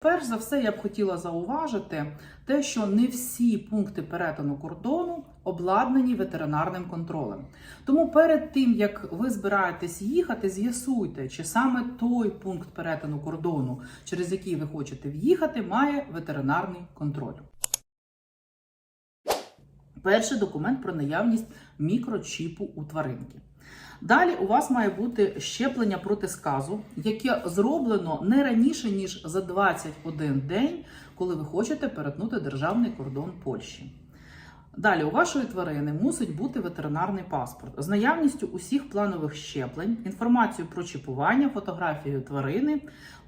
Перш за все, я б хотіла зауважити те, що не всі пункти перетину кордону обладнані ветеринарним контролем. Тому перед тим як ви збираєтесь їхати, з'ясуйте, чи саме той пункт перетину кордону, через який ви хочете в'їхати, має ветеринарний контроль. Перший документ про наявність мікрочіпу у тваринки. Далі у вас має бути щеплення проти сказу, яке зроблено не раніше ніж за 21 день, коли ви хочете перетнути державний кордон Польщі. Далі у вашої тварини мусить бути ветеринарний паспорт з наявністю усіх планових щеплень, інформацією про чіпування, фотографією тварини,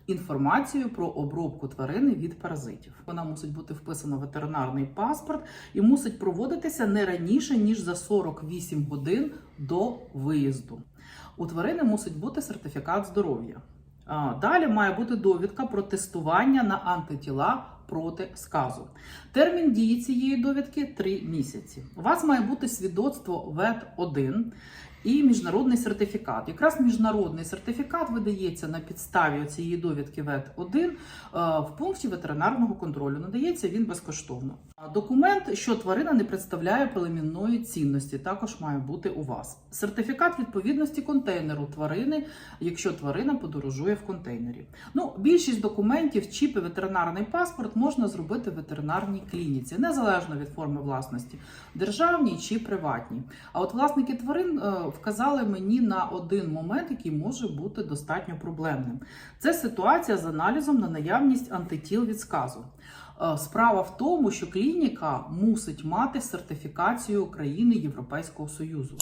інформацією про обробку тварини від паразитів. Вона мусить бути вписана в ветеринарний паспорт і мусить проводитися не раніше ніж за 48 годин до виїзду. У тварини мусить бути сертифікат здоров'я. Далі має бути довідка про тестування на антитіла проти сказу. Термін дії цієї довідки 3 місяці. У вас має бути свідоцтво ВЕТ-1 і міжнародний сертифікат. Якраз міжнародний сертифікат видається на підставі цієї довідки ВЕТ-1 е, в пункті ветеринарного контролю. Надається він безкоштовно. Документ, що тварина не представляє племінної цінності, також має бути у вас. Сертифікат відповідності контейнеру тварини, якщо тварина подорожує в контейнері. Ну, більшість документів, чіп і ветеринарний паспорт можна зробити в ветеринарній клініці, незалежно від форми власності, державній чи приватній. А от власники тварин е, вказали мені на один момент, який може бути достатньо проблемним. Це ситуація з аналізом на наявність антитіл від сказу. Е, Справа в тому, що клініка мусить мати сертифікацію країни Європейського Союзу.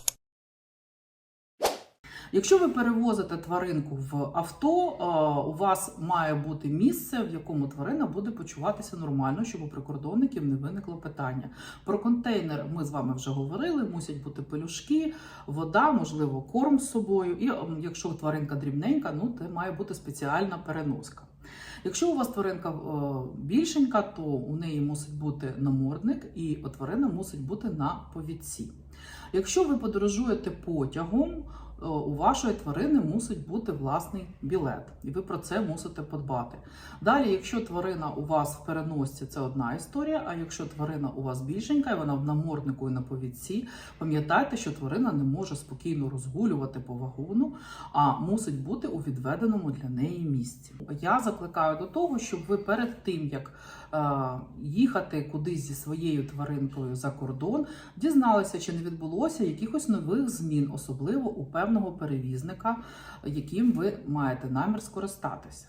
Якщо ви перевозите тваринку в авто, е, у вас має бути місце, в якому тварина буде почуватися нормально, щоб у прикордонників не виникло питання. Про контейнер ми з вами вже говорили. Мусять бути пелюшки, вода, можливо, корм з собою. І якщо тваринка дрібненька, ну це має бути спеціальна переноска. Якщо у вас тваринка е, більшенька, то у неї мусить бути намордник, і тварина мусить бути на повідці. Якщо ви подорожуєте потягом, у вашої тварини мусить бути власний білет, і ви про це мусите подбати. Далі, якщо тварина у вас в переносці, це одна історія. А якщо тварина у вас більшенька, і вона в наморднику і на повідці, пам'ятайте, що тварина не може спокійно розгулювати по вагону, а мусить бути у відведеному для неї місці. Я закликаю до того, щоб ви перед тим як е, їхати кудись зі своєю тваринкою за кордон, дізналися, чи не відбулося якихось нових змін, особливо у певного перевізника, яким ви маєте намір скористатися.